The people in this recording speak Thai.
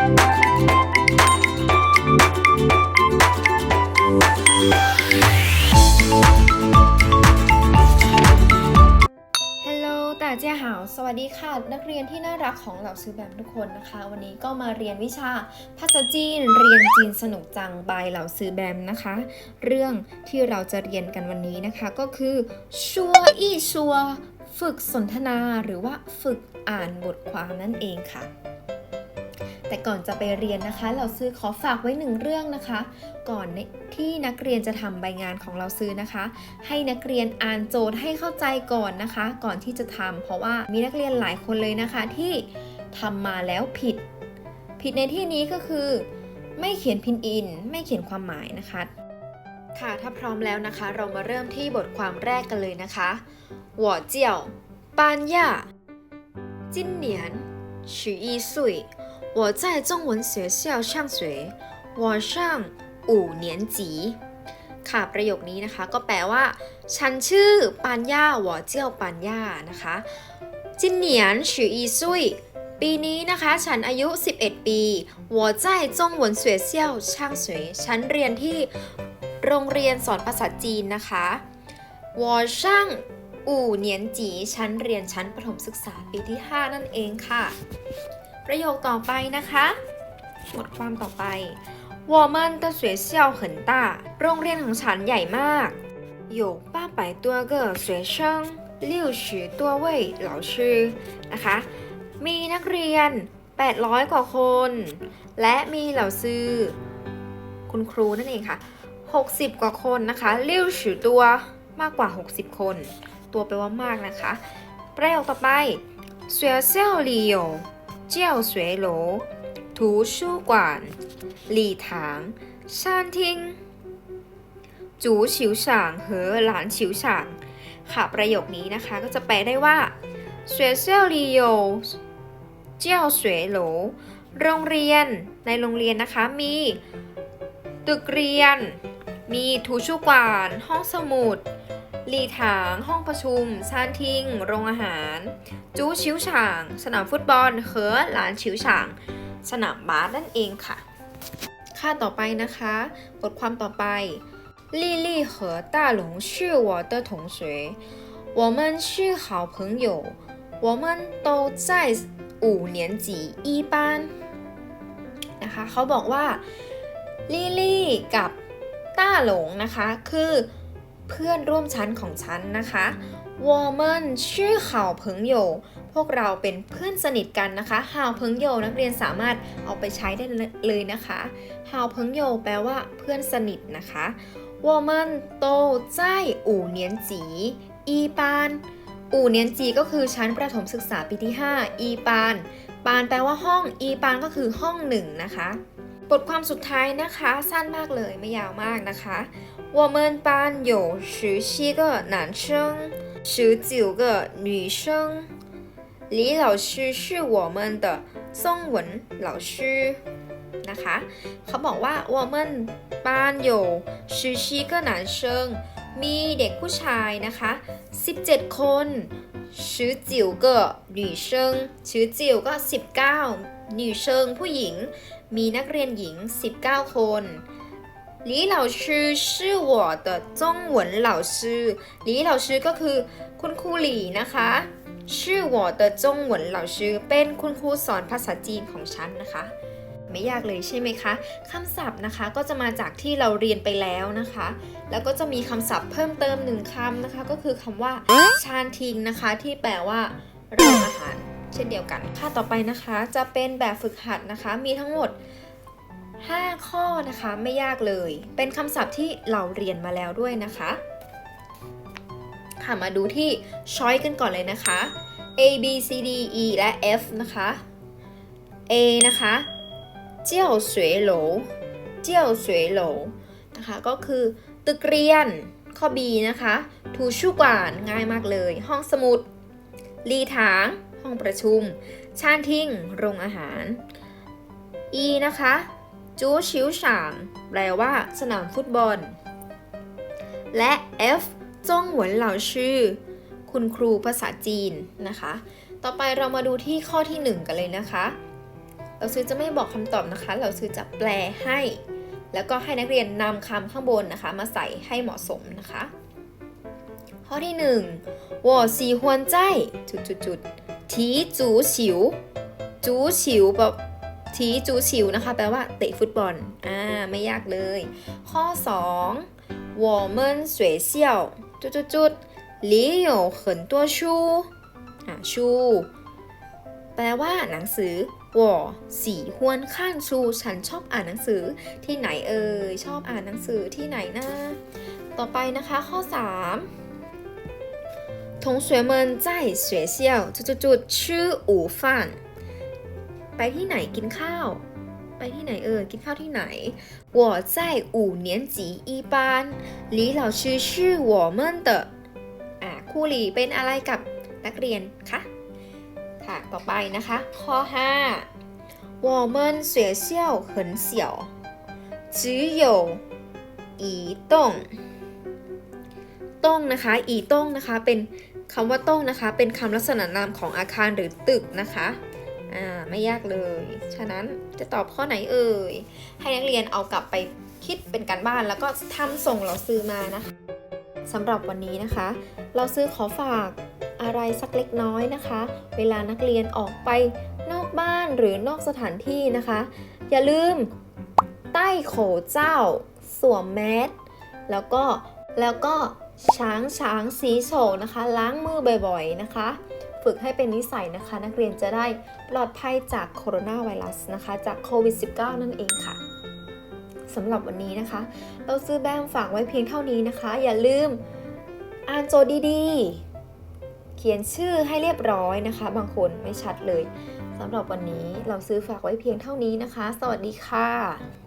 ฮัลโหลต่เจ้าหาวสวัสดีค่ะ นักเรียนที่น่ารักของเหล่าซื้อแบบทุกคนนะคะ วันนี้ก็มาเรียนวิชาภาษาจีน เรียนจีนสนุกจังบายเหล่าซื้อแบมนะคะ เรื่องที่เราจะเรียนกันวันนี้นะคะก็คือชัวอี้ชัวฝึกสนทนาหรือว่าฝึกอ่านบทความนั่นเองค่ะ แต่ก่อนจะไปเรียนนะคะ เราซื้อขอฝากไว้หนึ่งเรื่องนะคะ ก่อนที่นักเรียนจะทำใบงานของเราซื้อนะคะ ให้นักเรียนอ่านโจทย์ให้เข้าใจก่อนนะคะ ก่อนที่จะทำ เพราะว่ามีนักเรียนหลายคนเลยนะคะที่ทำมาแล้วผิด ผิดในที่นี้ก็คือ ไม่เขียนพินอิน ไม่เขียนความหมายนะคะ ค่ะถ้าพร้อมแล้วนะคะ เรามาเริ่มที่บทความแรกกันเลยนะคะหัวเจียวปานย่าจินเหนียนชื่ออีสุย 我在中文学校上学我上五年级ค่ะประโยคนี้นะคะก็แปลว่า ฉันชื่อปานย่าหวอเจียวปานย่านะคะจินเหนียนฉืออีซุยปีนี้นะคะ ฉันอายุ 11 ปี我在中文学校上学ฉันเรียนที่โรงเรียนสอนภาษาจีนนะคะ我上五年级ฉันเรียนชั้นประถมศึกษาปีที่ 5 นั่นเองค่ะ ประโยคต่อไปนะคะบทความต่อไป我们的学校很大โรงเรียนของฉันใหญ่มาก有八百多个学生六十多位老师นะคะ มีนักเรียน 800 กว่าคน และมีเหล่าซื้อ คุณครูนั่นเองค่ะ 60 กว่าคนนะคะเลี้ยวฉือตัวมากกว่า 60 คน ตัวแปลว่ามากนะคะ ประโยคต่อไป 学校里有教学楼、图书馆、礼堂、餐厅、足球场和篮球场ค่ะประโยคนี้นะคะก็จะแปลได้ว่า学校里有教学楼โรงเรียนในโรงเรียนนะคะมีตึกเรียน มี图书馆ห้องสมุด หลีถาง ห้องประชุมซานทิง โรงอาหาร จูชิวฉาง สนามฟุตบอลเหอหลานชิวฉาง สนามบาสนั่นเองค่ะ ค่าต่อไปนะคะ บทความต่อไป丽丽和大龙是我的同学我们是好朋友我们都在五年级一班นะคะเขาบอกว่าลี่ลี่กับต้าหลงนะคะ คือ เพื่อนร่วมชั้นของฉันนะคะวอร์เมนชื่อเข่าวเพิงโยพวกเราเป็นเพื่อนสนิทกันนะคะฮาวเพิงโยนักเรียนสามารถเอาไปใช้ได้เลยนะคะฮาวเพิงโยแปลว่าเพื่อนสนิทนะคะวอร์เมนโตใจ้อู่เนียนจีอีปานอู่เนียนจีก็คือชั้นประถมศึกษาปีที่ 5 อีปาน ปานแปลว่าห้อง อีปานก็คือห้องหนึ่งนะคะ บทความสุดท้ายนะคะ สั้นมากเลยไม่ยาวมากนะคะ我们班有十七个男生十九个女生李老师是我们的中文老师นะคะเขาบอกว่า我们班有十七个男生มีเด็กผู้ชายนะคะ 17 คนชื่อจิ๋วก็หนีเชิงชื่อจิ๋วก็ 19 หนีเชิงผู้หญิง มีนักเรียนหญิง 19 คนหลีเหล่าชื่อชื่อ我的中文老师หลีเหล่าชื่อก็คือคุณครูหลีนะคะชื่อ我的中文老师เป็นคุณครูสอนภาษาจีนของฉันนะคะ ไม่ยากเลยใช่ไหมคะคำศัพท์นะคะก็จะมาจากที่เราเรียนไปแล้วนะคะ แล้วก็จะมีคำศัพท์เพิ่มเติมหนึ่งคำนะคะ ก็คือคำว่าชานทิงนะคะ ที่แปลว่าโรงอาหาร เช่นเดียวกันค่าต่อไปนะคะจะเป็นแบบฝึกหัดนะคะ มีทั้งหมด 5 ข้อนะคะไม่ยากเลย เป็นคำศัพท์ที่เราเรียนมาแล้วด้วยนะคะ ค่ะมาดูที่ช้อยกันก่อนเลยนะคะ A B C D E และ F นะคะ A นะคะเจียวสวยโหลเจียวสวยโหลนะคะก็คือตึกเรียนข้อ B นะคะทูชูกวานง่ายมากเลย ห้องสมุด ลีถาง ห้องประชุม ชานทิ้ง โรงอาหาร E นะคะจูชิวฉาง แปลว่า สนามฟุตบอล และ F จงหวนเหล่าชื่อ คุณครูภาษาจีนนะคะ ต่อไปเรามาดูที่ข้อที่ 1 กันเลยนะคะ เราซื้อจะไม่บอกคำตอบนะคะ เราซื้อจะแปลให้ แล้วก็ให้นักเรียนนำคำข้างบนนะคะ มาใส่ให้เหมาะสมนะคะ ข้อที่หนึ่ง我喜欢在จุดจุดจุด ๆ踢足球จูฉิวแบบทีจูฉิวนะคะ แปลว่าเตะฟุตบอล อ่า ไม่ยากเลย ข้อ 2我们学校จุดจุดจุด里有很多书อ่าชูแปลว่าหนังสือ我喜欢看书ฉันชอบอ่านหนังสือที่ไหนเอ่ย ชอบอ่านหนังสือที่ไหนนะ ต่อไปนะคะข้อ 3 同学们在学校จุดจุดจุด吃午饭ไปที่ไหนกินข้าว ไปที่ไหนเออกินข้าวที่ไหน我在五年级一班李老师是我们的อ่าครูหลีเป็นอะไรกับนักเรียนคะค่ะต่อไปนะคะ ข้อ 5我们学校很小只有一栋ต้งนะคะ อีต้งนะคะ เป็น คำว่าโต้งนะคะ เป็นคำลักษณะนามของอาคารหรือตึกนะคะอ่าไม่ยากเลย ฉะนั้นจะตอบข้อไหนเอ่ย ให้นักเรียนเอากลับไปคิดเป็นการบ้านแล้วก็ทำส่งเราซื้อมานะคะสำหรับวันนี้นะคะ เราซื้อขอฝากอะไรสักเล็กน้อยนะคะ เวลานักเรียนออกไปนอกบ้านหรือนอกสถานที่นะคะ อย่าลืมใต้โขเจ้า สวมแมสแล้วก็แล้วก็ ช้างช้างสีโฉนะคะ ล้างมือบ่อยๆนะคะ ฝึกให้เป็นนิสัยนะคะ นักเรียนจะได้ปลอดภัยจากโคโรนาไวรัสนะคะ จากโควิด -19 นั่นเองค่ะสำหรับวันนี้นะคะ เราซื้อแบมฝากไว้เพียงเท่านี้นะคะ อย่าลืมอ่านโจทย์ดีๆ เขียนชื่อให้เรียบร้อยนะคะ บางคนไม่ชัดเลยสำหรับวันนี้เราซื้อฝากไว้เพียงเท่านี้นะคะ สวัสดีค่ะ